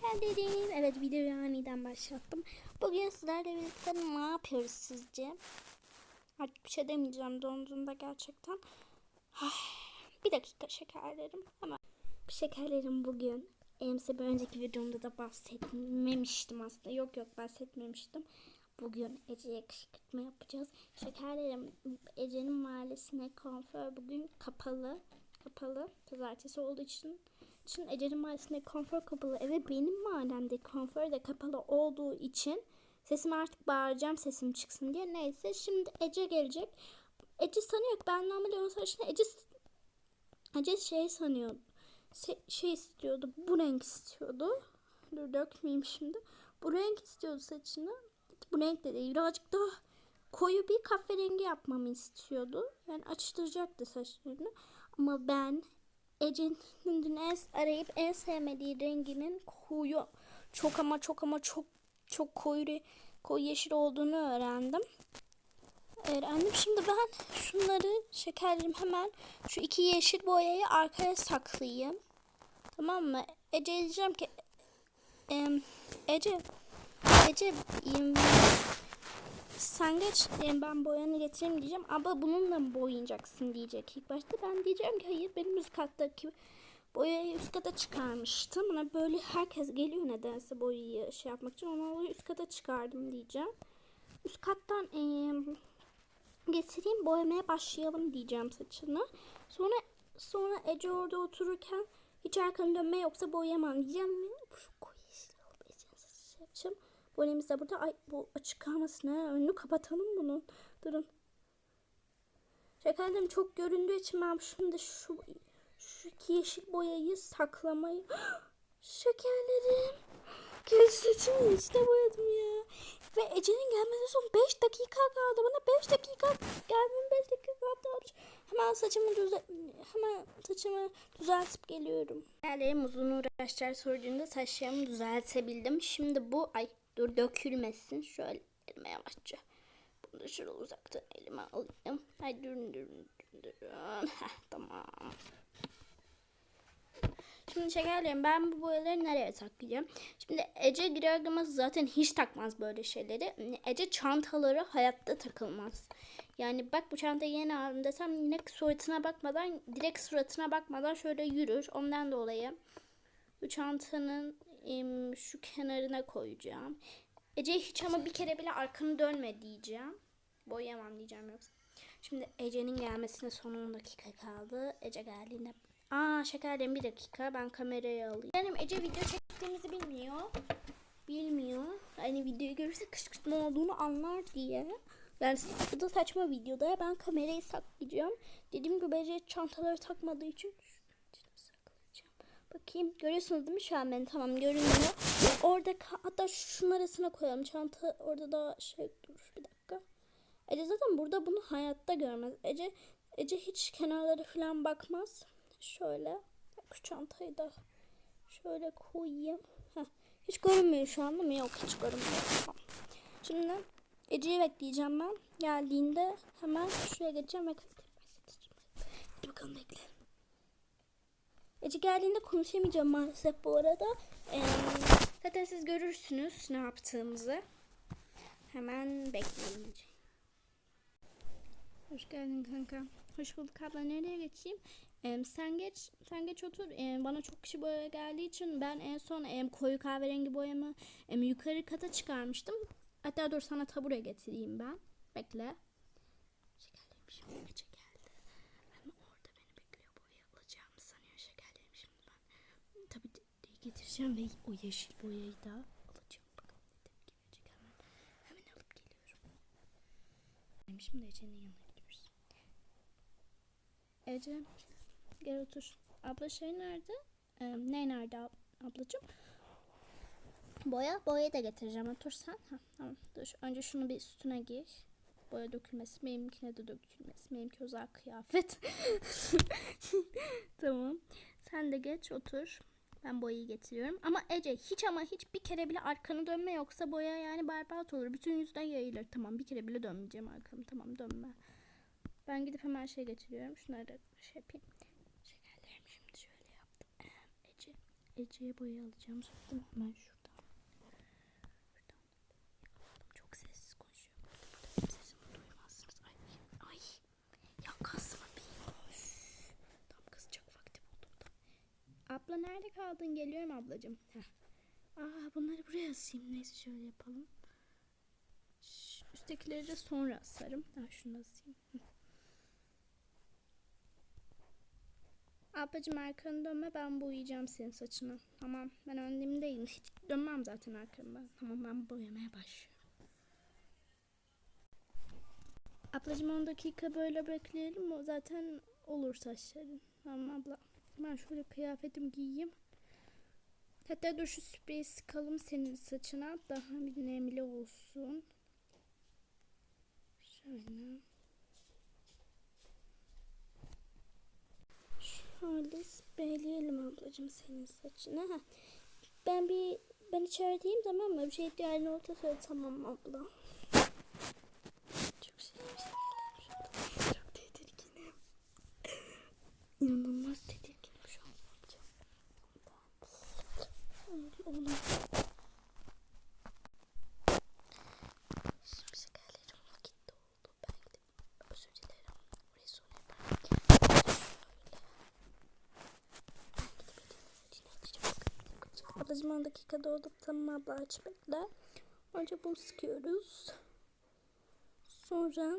Geldim. Evet videoyu aniden başlattım. Bugün sizlerle birlikte ne yapıyoruz sizce? Artık bir şey demeyeceğim donduğunda gerçekten. Ay, bir dakika şekerlerim. Hemen. Şekerlerim bugün. Em bir önceki videomda da bahsetmemiştim aslında. Yok yok bahsetmemiştim. Bugün Ece'ye kışkırtma yapacağız. Şekerlerim Ece'nin mahallesine konfor bugün kapalı. Kapalı. Pazartesi olduğu için için Ece'nin mahallesinde konfor kapalı eve benim mahallemde konfor da kapalı olduğu için sesimi artık bağıracağım sesim çıksın diye. Neyse şimdi Ece gelecek. Ece sanıyor ki ben normalde onun saçını Ece, Ece şey sanıyor. Se- şey istiyordu. Bu renk istiyordu. Dur dökmeyeyim şimdi. Bu renk istiyordu saçını. Bu renk de değil. Birazcık daha koyu bir kahverengi yapmamı istiyordu. Yani açtıracaktı saçlarını. Ama ben Ece'nin en, arayıp en sevmediği renginin koyu çok ama çok ama çok çok koyu koyu yeşil olduğunu öğrendim. Öğrendim. Şimdi ben şunları şekerlerim hemen şu iki yeşil boyayı arkaya saklayayım. Tamam mı? Ece diyeceğim ki em, Ece Ece sen em, ben boyanı getireyim diyeceğim. Abla bununla mı boyayacaksın diyecek ilk başta. Ben diyeceğim ki hayır benim üst kattaki boyayı üst kata çıkarmıştım. Ona böyle herkes geliyor nedense boyayı şey yapmak için. Onu üst kata çıkardım diyeceğim. Üst kattan em, getireyim boyamaya başlayalım diyeceğim saçını. Sonra sonra Ece orada otururken hiç arkanı dönme yoksa boyayamam diyeceğim. Şu koyu yeşil oldu şey yapacağım. Boyamız da burada. Ay bu açık kalmasın ha. Önünü kapatalım bunun. Durun. Şekerlerim çok göründüğü için ben şimdi şu şu iki yeşil boyayı saklamayı Şekerlerim. Göz saçımı yeşile boyadım ya. Ve Ece'nin gelmesine son 5 dakika kaldı. Bana 5 dakika gelmem 5 dakika kaldı. Hemen saçımı düze hemen saçımı düzeltip geliyorum. Yerlerim uzun uğraşlar sonucunda saçlarımı düzeltebildim. Şimdi bu ay dur dökülmesin. Şöyle elime yavaşça. Bunu da şöyle uzaktan elime alayım. Ay durun durun. durun. Heh, tamam. Şimdi şekerlerim ben bu boyaları nereye saklayacağım? Şimdi Ece Giragımız zaten hiç takmaz böyle şeyleri. Ece çantaları hayatta takılmaz. Yani bak bu çantayı yeni aldım desem yine suratına bakmadan direkt suratına bakmadan şöyle yürür. Ondan dolayı bu çantanın şu kenarına koyacağım. Ece hiç ama bir kere bile arkanı dönme diyeceğim. Boyayamam diyeceğim yoksa. Şimdi Ece'nin gelmesine son 10 dakika kaldı. Ece geldiğinde Aa şekerlerim bir dakika ben kamerayı alayım. Benim Ece video çektiğimizi bilmiyor. Bilmiyor. Hani videoyu görürse kışkırtma olduğunu anlar diye. Yani bu da saçma videoda ben kamerayı saklayacağım. Dediğim gibi Ece çantaları takmadığı için. Bakayım görüyorsunuz değil mi şu an beni tamam görünüyor. Orada hatta şunun arasına koyalım. Çanta orada da şey dur bir dakika. Ece zaten burada bunu hayatta görmez. Ece Ece hiç kenarlara falan bakmaz. Şöyle şu çantayı da şöyle koyayım. Heh. Hiç görünmüyor şu anda mı? Yok hiç görünmüyor. Tamam. Şimdi Ece'yi bekleyeceğim ben. Geldiğinde hemen şuraya geçeceğim ve Hadi bakalım bekle. Ece geldiğinde konuşamayacağım maalesef bu arada. Ee, zaten siz görürsünüz ne yaptığımızı. Hemen bekleyin Ece'yi. Hoş geldin kanka. Hoş bulduk abla. Nereye geçeyim? Em, sen geç, sen geç otur. Em, bana çok kişi boya geldiği için ben en son em, koyu kahverengi boyamı em, yukarı kata çıkarmıştım. Hatta dur sana tabure getireyim ben. Bekle. Şekerlerim şimdi Ece geldi. Ama orada beni bekliyor boya alacağımı sanıyor şekerlerim şimdi ben. Tabii de, de getireceğim ve o yeşil boyayı da alacağım. Bakın ne tepki verecek hemen. Hemen alıp geliyorum. Şimdi Ece'nin yanına gidiyoruz. Ece gel otur. Abla şey nerede? Ee, ne nerede ab- ablacığım? Boya, boyayı da getireceğim. Otur sen. Ha, tamam. Dur. Önce şunu bir üstüne giy. Boya dökülmesi. Benimkine de dökülmesi. Benimki özel kıyafet. tamam. Sen de geç otur. Ben boyayı getiriyorum. Ama Ece hiç ama hiç bir kere bile arkanı dönme yoksa boya yani berbat olur. Bütün yüzüne yayılır. Tamam bir kere bile dönmeyeceğim arkamı. Tamam dönme. Ben gidip hemen şey getiriyorum. Şunları da şey yapayım. Şekerlerim şimdi şöyle yaptım. Ece Ece'ye boya alacağım. Sordum hemen şuradan. Şuradan. Çok sessiz konuşuyor. Burada, burada benim sesimi duymazsınız. Ay, ay. Ya kasma bir. Üf. Tam kızacak vakti buldu bu da. Abla nerede kaldın? Geliyorum ablacığım. Heh. Aa bunları buraya asayım. Neyse şöyle yapalım. Şş, Üsttekileri de sonra asarım. Ha şunu asayım. Ablacığım arkanı dönme ben boyayacağım senin saçını. Tamam ben önlemdeyim. Hiç dönmem zaten arkamı. Tamam ben boyamaya başlıyorum. Ablacığım 10 dakika böyle bekleyelim. O zaten olur saçların. Tamam abla. Ben şöyle kıyafetimi giyeyim. Hatta dur şu spreyi sıkalım senin saçına. Daha bir nemli olsun. Şöyle. Şöyle spreyleyelim ablacığım senin saçını. Ha. Ben bir ben içerideyim tamam mı? Bir şey ihtiyacın olursa söyle tamam abla. Çok şey Çok tedirginim. İnanılmaz tedirginim şu an. Ne yapacağım? Oğlum. Şimdi şekerlerim vakit doldu. Ben gidip özür dilerim. Orayı sonra yaparım. Ablacığım 10 dakika doldu. Tamam abla aç bekle. Önce bunu sıkıyoruz. Sonra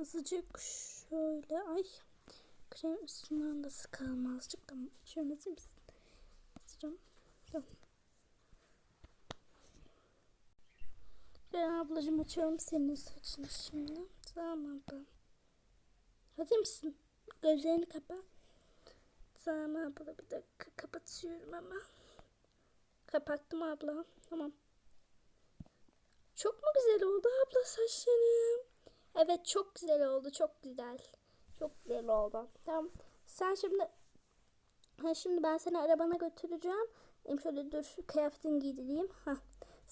azıcık şöyle ay krem üstünden de sıkalım azıcık da şöyle mısın? Hazırım. Tamam. Ben ablacığım açıyorum senin saçını şimdi. Tamam abla. Hazır mısın? Gözlerini kapat. Tamam abla bir dakika kapatıyorum ama. Kapattım abla. Tamam. Çok mu güzel oldu abla saçlarım? Evet çok güzel oldu. Çok güzel. Çok güzel oldu. Tamam. Sen şimdi ha, şimdi ben seni arabana götüreceğim. Em şöyle dur şu kıyafetini giydireyim. Ha.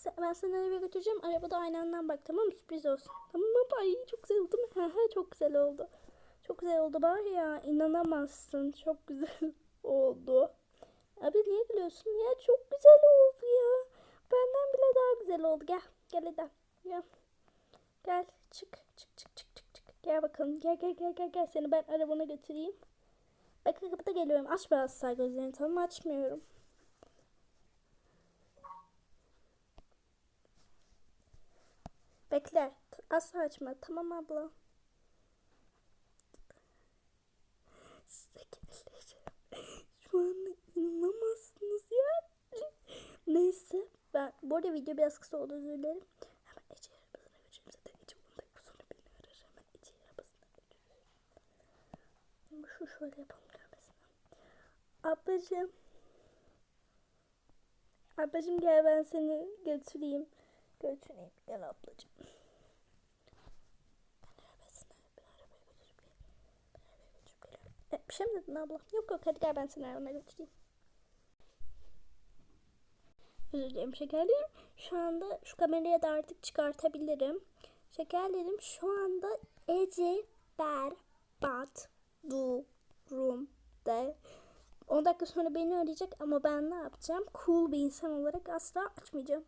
Ben seni arabaya götüreceğim. Arabada aynandan bak tamam mı? Sürpriz olsun. Tamam mı? Ay çok güzel oldu mu? Çok güzel oldu. Çok güzel oldu var ya inanamazsın. Çok güzel oldu. Abi niye gülüyorsun ya? Çok güzel oldu ya. Benden bile daha güzel oldu. Gel. Gel hadi. Gel. Gel. Çık. Çık çık çık çık çık. Gel bakalım. Gel gel gel gel gel. Seni ben arabana götüreyim. Bakın kapıda geliyorum. Aç biraz sağ gözlerini. Tamam açmıyorum. Bekle. Asla açma. Tamam abla. Şu an inanamazsınız ya. Neyse. Ben bu arada video biraz kısa oldu özür dilerim. Hemen Ece arabasına götüreyim. Zaten Ece 10 dakika sonra beni arar. Hemen Ece arabasına götürüyorum. Şu şöyle yapalım görmesin. Ablacığım. Ablacığım gel ben seni götüreyim. Götüreyim. Gel ablacığım. Ben arabasına, ben arabaya götürüp geliyorum. Ben arabaya götürüp geliyorum. E, bir şey mi dedin abla? Yok yok hadi gel ben seni arabana götüreyim. Özür dilerim şekerlerim. Şu anda şu kamerayı da artık çıkartabilirim. Şekerlerim şu anda Ece berbat durumda. 10 dakika sonra beni arayacak ama ben ne yapacağım? Cool bir insan olarak asla açmayacağım.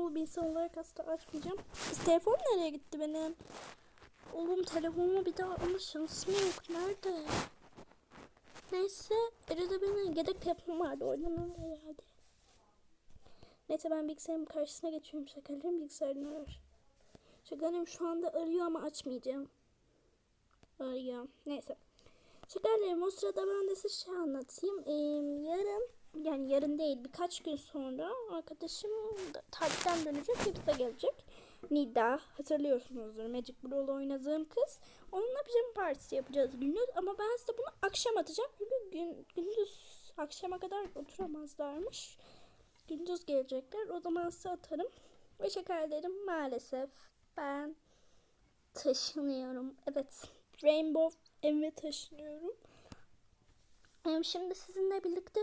Cool bir insan olarak asla açmayacağım. Telefon nereye gitti benim? Oğlum telefonumu bir daha alma şansım yok. Nerede? Neyse. Arada benim yedek telefonum vardı. Alır herhalde. Neyse ben bilgisayarın karşısına geçiyorum. Şekerlerim bilgisayarını arar. Şekerlerim şu anda arıyor ama açmayacağım. Arıyor. Neyse. Şekerlerim o sırada ben de size şey anlatayım. Ee, yarın yani yarın değil birkaç gün sonra arkadaşım da tatilden dönecek birlikte gelecek. Nida hatırlıyorsunuzdur Magic Brawl oynadığım kız. Onunla pijama partisi yapacağız gündüz ama ben size bunu akşam atacağım. Çünkü gün, gündüz akşama kadar oturamazlarmış. Gündüz gelecekler. O zaman size atarım. Ve şekerlerim maalesef ben taşınıyorum. Evet Rainbow eve taşınıyorum. Şimdi sizinle birlikte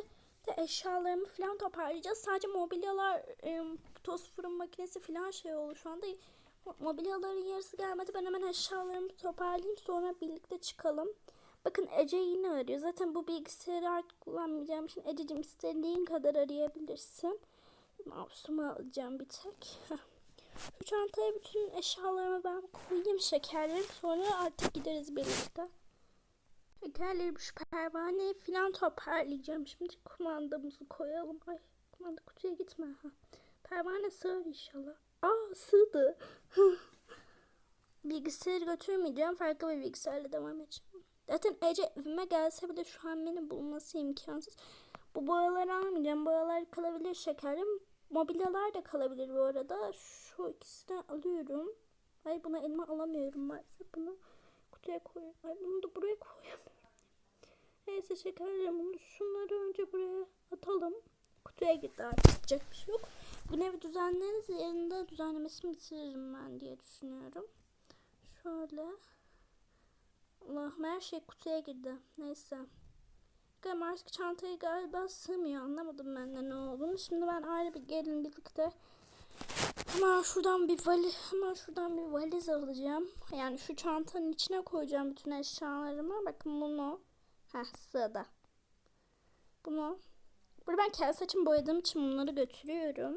de eşyalarımı falan toparlayacağız. Sadece mobilyalar, em, toz fırın makinesi falan şey oldu şu anda. Mobilyaların yarısı gelmedi. Ben hemen eşyalarımı toparlayayım sonra birlikte çıkalım. Bakın Ece yine arıyor. Zaten bu bilgisayarı artık kullanmayacağım için Ececiğim istediğin kadar arayabilirsin. Mouse'umu alacağım bir tek. Şu çantaya bütün eşyalarımı ben koyayım şekerleri. Sonra artık gideriz birlikte. Şekerleri şu pervaneyi falan toparlayacağım. Şimdi kumandamızı koyalım. Ay kumanda kutuya gitme. Ha. Pervane sığar inşallah. Aa sığdı. Bilgisayarı götürmeyeceğim. Farklı bir bilgisayarla devam edeceğim. Zaten Ece evime gelse bile şu an beni bulması imkansız. Bu boyaları almayacağım. Boyalar kalabilir şekerim. Mobilyalar da kalabilir bu arada. Şu ikisini alıyorum. Ay buna elma alamıyorum maalesef. Bunu kutuya koyuyorum. Ay bunu da buraya koyamıyorum. Neyse şekerlerim bunu şunları önce buraya atalım. Kutuya gitti artık yapacak bir şey yok. Bu evi düzenleriz. Yerinde düzenlemesini bitiririm ben diye düşünüyorum. Şöyle. Allah'ım her şey kutuya girdi. Neyse. Galiba artık çantayı galiba sığmıyor. Anlamadım ben de ne olduğunu. Şimdi ben ayrı bir gelin hemen şuradan bir valiz hemen şuradan bir valiz alacağım. Yani şu çantanın içine koyacağım bütün eşyalarımı. Bakın bunu. Heh sığdı. Bunu. Burada ben kendi saçımı boyadığım için bunları götürüyorum.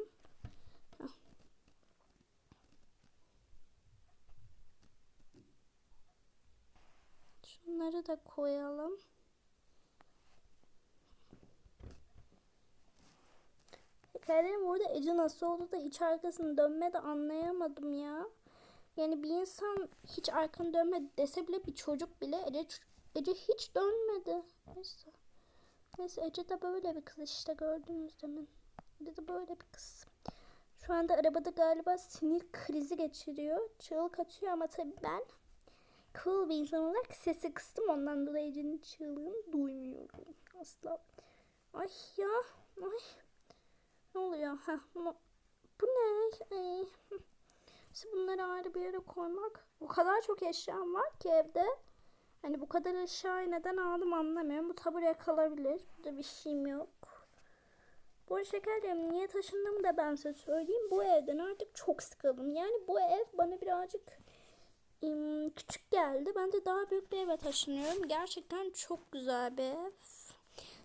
Şunları da koyalım. Kerem orada Ece nasıl oldu da hiç arkasını dönme de anlayamadım ya. Yani bir insan hiç arkanı dönme dese bile bir çocuk bile Ece, Ece hiç dönmedi. Neyse. Neyse Ece de böyle bir kız işte gördünüz demin. Ece de böyle bir kız. Şu anda arabada galiba sinir krizi geçiriyor. Çığlık atıyor ama tabii ben cool bir insan olarak sesi kıstım. Ondan dolayı Ece'nin çığlığını duymuyorum. Asla. Ay ya. Ay. Ne oluyor? Ha, bu, bu ne? Ay. Bunları ayrı bir yere koymak. O kadar çok eşyam var ki evde. Hani bu kadar eşyayı neden aldım anlamıyorum. Bu tabureye kalabilir. Burada bir şeyim yok. Bu arada şekerlerim niye taşındığımı da ben size söyleyeyim. Bu evden artık çok sıkıldım. Yani bu ev bana birazcık ım, küçük geldi. Ben de daha büyük bir eve taşınıyorum. Gerçekten çok güzel bir ev.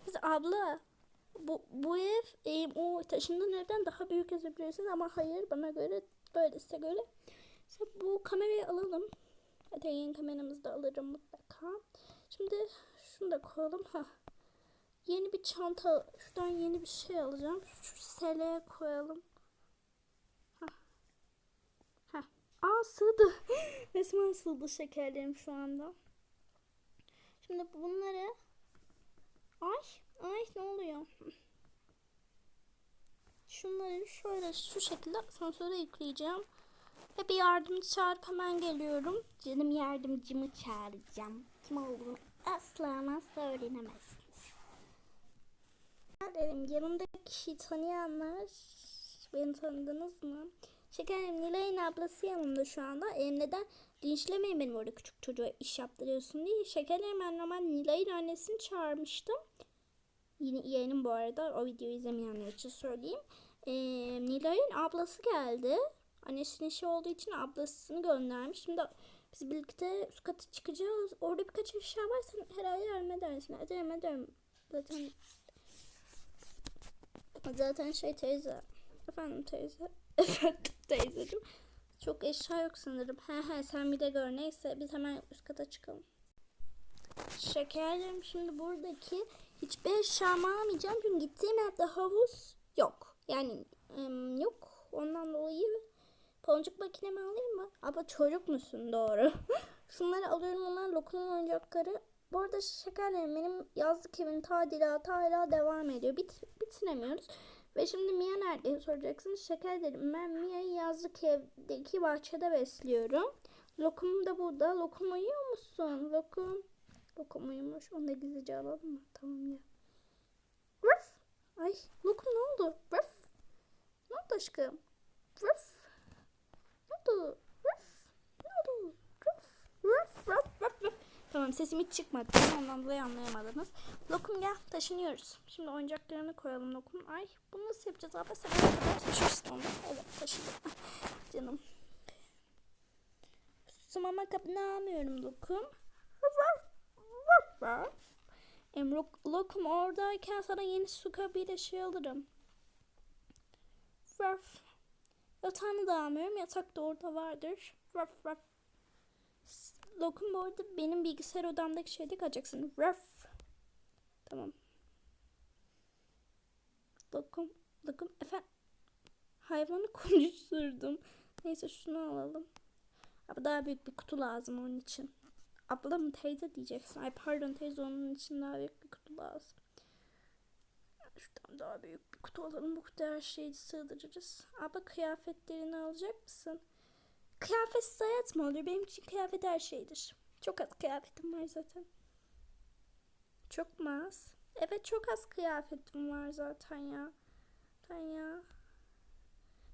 Biz abla bu, bu ev e, o taşındığın evden daha büyük yazabilirsin ama hayır bana göre böyle size göre. İşte bu kamerayı alalım. Hadi yeni kameramızı da alırım mutlaka. Şimdi şunu da koyalım. Ha. Yeni bir çanta, şuradan yeni bir şey alacağım. Şu seleye koyalım. Ha. Ha. Aa sığdı. Resmen sığdı şekerlerim şu anda. Şimdi bunları Ay, ay ne oluyor? Şunları şöyle şu şekilde asansöre yükleyeceğim. Ve bir yardımcı çağırıp hemen geliyorum. Canım yardımcımı çağıracağım. Kim olduğunu asla ama öğrenemezsiniz. Dedim yanımdaki kişiyi tanıyanlar beni tanıdınız mı? Şekerim Nilay'ın ablası yanımda şu anda. E, neden linçlemeyin beni orada küçük çocuğa iş yaptırıyorsun diye. Şekerim ben normal Nilay'ın annesini çağırmıştım. Yine yeğenim bu arada. O videoyu izlemeyenler için söyleyeyim. E, Nilay'ın ablası geldi. Annesinin işi olduğu için ablasını göndermiş. Şimdi biz birlikte üst kata çıkacağız. Orada birkaç eşya var. Sen herhalde yardım edersin. Ederim ederim. Zaten zaten şey teyze. Efendim teyze. Efendim teyzeciğim. Çok eşya yok sanırım. He he sen bir de gör. Neyse biz hemen üst kata çıkalım. Şekerlerim şimdi buradaki hiçbir eşyamı almayacağım. Çünkü gittiğim evde havuz yok. Yani yok. Ondan dolayı Boncuk makinemi alayım mı? Abla çocuk musun? Doğru. Şunları alıyorum onlar lokumun oyuncakları. Bu arada şekerlerim benim yazlık evin tadilatı hala devam ediyor. Bit bitiremiyoruz. Ve şimdi Mia nerede soracaksınız. Şekerlerim ben Mia'yı yazlık evdeki bahçede besliyorum. Lokum da burada. Lokum uyuyor musun? Lokum. Lokum uyumuş. Onu da gizlice alalım mı? Tamam ya. Ruff. Ay Lokum ne oldu? Ruff. Ne oldu aşkım? Ruff oldu? Ruf. Ne oldu? Ruf. Ruf. Tamam sesim hiç çıkmadı. Ondan dolayı anlayamadınız. Lokum gel taşınıyoruz. Şimdi oyuncaklarını koyalım Lokum. Ay bunu nasıl yapacağız abi? Sen kadar taşıyorsun onu. Evet taşıdım. Canım. Su mama kabını almıyorum Lokum. Ruf. Ruf. Var. Em, Lok- Lokum oradayken sana yeni su kabıyla şey alırım. Yatağını da almıyorum. Yatak da orada vardır. Raf raf. Lokum bu arada benim bilgisayar odamdaki şeyde kalacaksın. Raf. Tamam. Lokum. Lokum. Efendim. Hayvanı konuşturdum. Neyse şunu alalım. Abi daha büyük bir kutu lazım onun için. Abla mı teyze diyeceksin. Ay pardon teyze onun için daha büyük bir kutu lazım. Şuradan daha büyük bir kutu alalım. Bu kutuya her şeyi sığdırırız. Abla kıyafetlerini alacak mısın? Kıyafetsiz hayat mı olur? Benim için kıyafet her şeydir. Çok az kıyafetim var zaten. Çok mu az? Evet çok az kıyafetim var zaten ya. Zaten ya.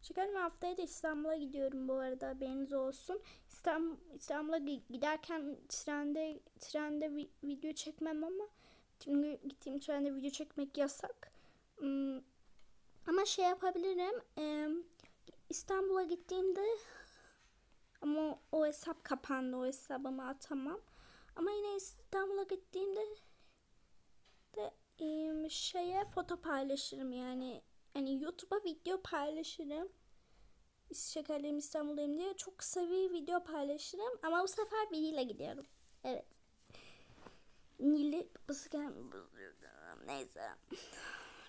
Şekerim haftaya da İstanbul'a gidiyorum bu arada haberiniz olsun. İstanbul, İstanbul'a gi- giderken trende trende vi- video çekmem ama çünkü gittiğim trende video çekmek yasak. Hmm, ama şey yapabilirim. em, İstanbul'a gittiğimde ama o, hesap kapandı. O hesabımı atamam. Ama yine İstanbul'a gittiğimde de em, şeye foto paylaşırım yani. Hani YouTube'a video paylaşırım. Şekerlerim İstanbul'dayım diye çok kısa bir video paylaşırım. Ama bu sefer biriyle gidiyorum. Evet. Nil'i gelmiyor. Neyse.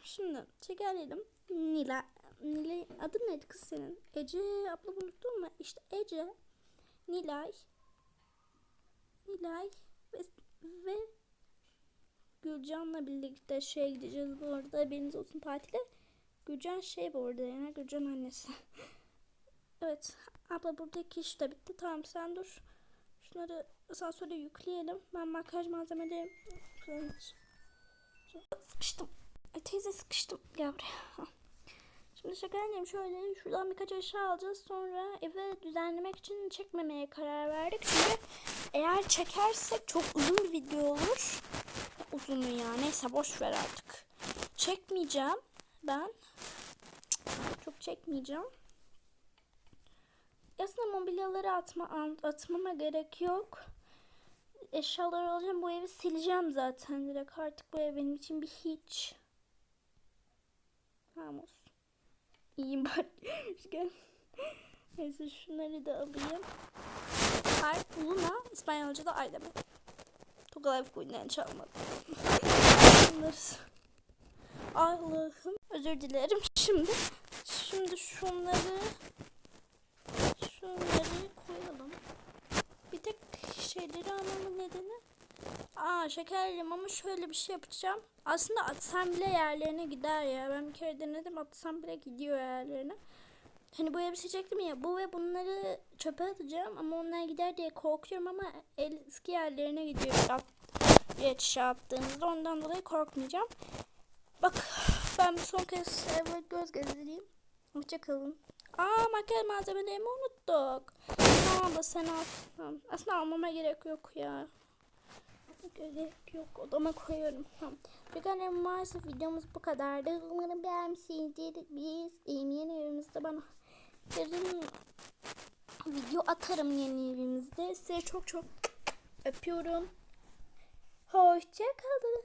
Şimdi şekerlerim Nil'a. Nil'in adı neydi kız senin? Ece abla unuttun mu? İşte Ece, Nilay, Nilay ve, ve Gülcan'la birlikte şeye gideceğiz bu arada haberiniz olsun tatile. Gülcan şey bu arada ya Gülcan annesi. evet abla buradaki iş de bitti tamam sen dur. Şunları asansöre yükleyelim. Ben makyaj malzemeleri sıkıştım. Ay teyze sıkıştım. Gel buraya. Şimdi şekerliyim şöyle şuradan birkaç eşya alacağız sonra eve düzenlemek için çekmemeye karar verdik. Çünkü eğer çekersek çok uzun bir video olur. Uzunu ya neyse boş ver artık. Çekmeyeceğim ben. Çok çekmeyeceğim. Aslında mobilyaları atma, atmama gerek yok. Eşyaları alacağım bu evi sileceğim zaten direkt artık bu ev benim için bir hiç. Namus. İyiyim bak. Neyse şunları da alayım. Ay, Luna İspanyolca'da ay demek. Tugalev Queen'den çalmadım. Bunları... Allah'ım. Özür dilerim. Şimdi şimdi şunları şunları koyalım. Bir tek şeyleri almamın nedeni Aa şekerliyim ama şöyle bir şey yapacağım. Aslında atsam bile yerlerine gider ya. Ben bir kere denedim atsam bile gidiyor yerlerine. Hani bu elbise çektim ya bu ve bunları çöpe atacağım ama onlar gider diye korkuyorum ama el eski yerlerine gidiyor at, bir yetişe attığınızda ondan dolayı korkmayacağım. Bak ben bir son kez eve göz gezdireyim. Hoşçakalın. Aa makyaj malzemelerimi unuttuk. Tamam da sen al. Aslında almama gerek yok ya. Gerek yok. Odama koyuyorum. Tamam. Vegan maalesef videomuz bu kadardı. Umarım beğenmişsinizdir. Biz yeni evimizde bana yarın video atarım yeni evimizde. Size çok çok öpüyorum. Hoşçakalın.